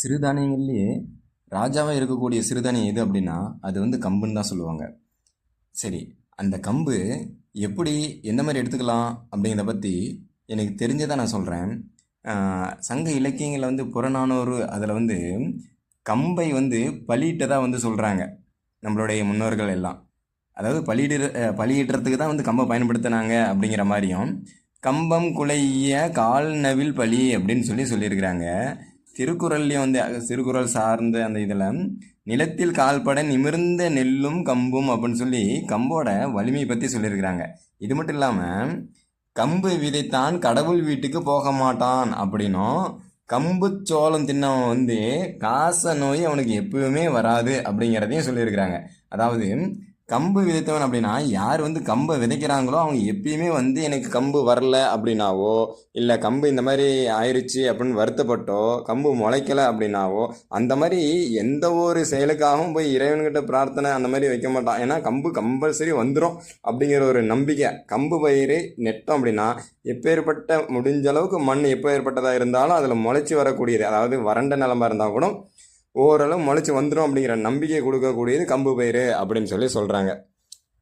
சிறுதானியங்கள்லேயே ராஜாவாக இருக்கக்கூடிய சிறுதானியம் எது அப்படின்னா அது வந்து கம்புன்னு தான் சொல்லுவாங்க. சரி அந்த கம்பு எப்படி எந்த மாதிரி எடுத்துக்கலாம் அப்படிங்கிறத பற்றி எனக்கு தெரிஞ்சதை நான் சொல்கிறேன் சங்க இலக்கியங்களில் வந்து புறநானூறு அதில் வந்து கம்பை வந்து பலியிட்டதாக வந்து சொல்கிறாங்க நம்மளுடைய முன்னோர்கள் எல்லாம். அதாவது பலியிடுற பலியிடுறதுக்கு தான் வந்து கம்பை பயன்படுத்தினாங்க அப்படிங்கிற மாதிரியும் கம்பம் குலைய கால் நவில் பலி அப்படின்னு சொல்லி சொல்லியிருக்கிறாங்க. திருக்குறள்லேயும் வந்து அஹ், திருக்குறள் சார்ந்த அந்த இதில் நிலத்தில் கால்பட நிமிர்ந்த நெல்லும் கம்பும் அப்படின்னு சொல்லி கம்போட வலிமையை பற்றி சொல்லியிருக்கிறாங்க. இது மட்டும் இல்லாமல் கம்பு விதைத்தான் கடவுள் வீட்டுக்கு போக மாட்டான் அப்படின்னும் கம்பு சோளம் தின்னவன் வந்து காச நோய் அவனுக்கு எப்பவுமே வராது அப்படிங்கிறதையும் சொல்லியிருக்கிறாங்க. அதாவது கம்பு விதைத்தவன் அப்படின்னா யார் வந்து கம்பை விதைக்கிறாங்களோ அவங்க எப்பயுமே வந்து எனக்கு கம்பு வரல அப்படின்னாவோ இல்லை கம்பு இந்த மாதிரி ஆயிடுச்சு அப்படின்னு வருத்தப்பட்டோ கம்பு முளைக்கல அப்படின்னாவோ அந்த மாதிரி எந்த ஒரு செயலுக்காகவும் போய் இறைவன்கிட்ட பிரார்த்தனை அந்த மாதிரி வைக்க மாட்டான். ஏன்னா கம்பு கம்பல்சரி வந்துடும் அப்படிங்கிற ஒரு நம்பிக்கை. கம்பு பயிர் நெட்டோம் அப்படின்னா எப்பேற்பட்ட முடிஞ்ச அளவுக்கு மண் எப்போ ஏற்பட்டதாக இருந்தாலும் அதில் முளைச்சி வரக்கூடியது அதாவது வறண்ட நிலமாக இருந்தால் கூட ஓரளவு முளைச்சி வந்துடும் அப்படிங்கிற நம்பிக்கை கொடுக்கக்கூடியது கம்பு பயிர் அப்படின்னு சொல்லி சொல்கிறாங்க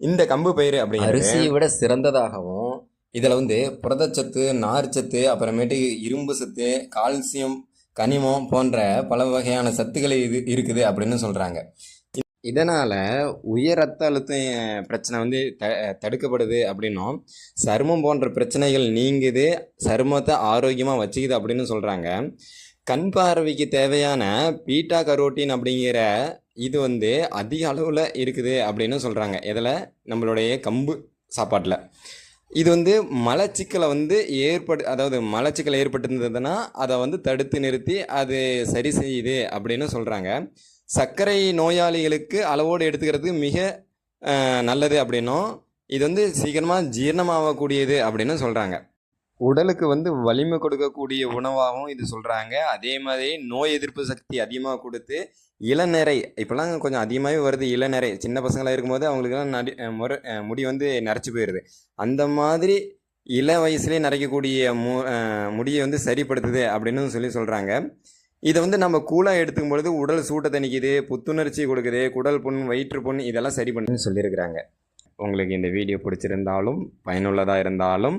இந்த கம்பு பயிர் அப்படிங்கிற அரிசியை விட சிறந்ததாகவும் இதில் வந்து புரதச்சத்து நார்ச்சத்து அப்புறமேட்டு இரும்பு சத்து கால்சியம் கனிமம் போன்ற பல வகையான சத்துக்கள் இது இருக்குது அப்படின்னு சொல்கிறாங்க இதனால் உயர் ரத்த அழுத்தம் பிரச்சனை வந்து த தடுக்கப்படுது அப்படின்னும் சருமம் போன்ற பிரச்சனைகள் நீங்குது சருமத்தை ஆரோக்கியமாக வச்சுக்குது அப்படின்னு சொல்கிறாங்க கண் பார்வைக்கு தேவையான பீட்டா கரோட்டின் அப்படிங்கிற இது வந்து அதிக அளவில் இருக்குது அப்படின்னு சொல்கிறாங்க இதில் நம்மளுடைய கம்பு சாப்பாட்டில். இது வந்து மலச்சிக்கலை வந்து ஏற்படு அதாவது மலச்சிக்கல் ஏற்பட்டிருந்ததுன்னா அதை வந்து தடுத்து நிறுத்தி அது சரி செய்யுது அப்படின்னு சொல்கிறாங்க சர்க்கரை நோயாளிகளுக்கு அளவோடு எடுத்துக்கிறது மிக நல்லது அப்படின்னும். இது வந்து சீக்கிரமாக ஜீரணமாகக்கூடியது அப்படின்னு சொல்கிறாங்க உடலுக்கு வந்து வலிமை கொடுக்கக்கூடிய உணவாகவும் இது சொல்கிறாங்க அதே மாதிரி நோய் எதிர்ப்பு சக்தி அதிகமாக கொடுத்து இளநரை இப்போலாம் கொஞ்சம் அதிகமாகவே வருது இளநரை சின்ன பசங்களாக இருக்கும்போது அவங்களுக்குலாம் நடி முறை முடி வந்து நரைச்சி போயிடுது. அந்த மாதிரி இள வயசுலேயே நரைக்கக்கூடிய மு முடியை வந்து சரிப்படுத்துது அப்படின்னு சொல்லி சொல்கிறாங்க இதை வந்து நம்ம கூலாக எடுத்துக்கும் பொழுது உடல் சூட்டை தணிக்குது புத்துணர்ச்சி கொடுக்குது குடல் புண் வயிற்று புண் இதெல்லாம் சரி பண்ணுன்னு சொல்லியிருக்கிறாங்க. உங்களுக்கு இந்த வீடியோ பிடிச்சிருந்தாலும் பயனுள்ளதாக இருந்தாலும்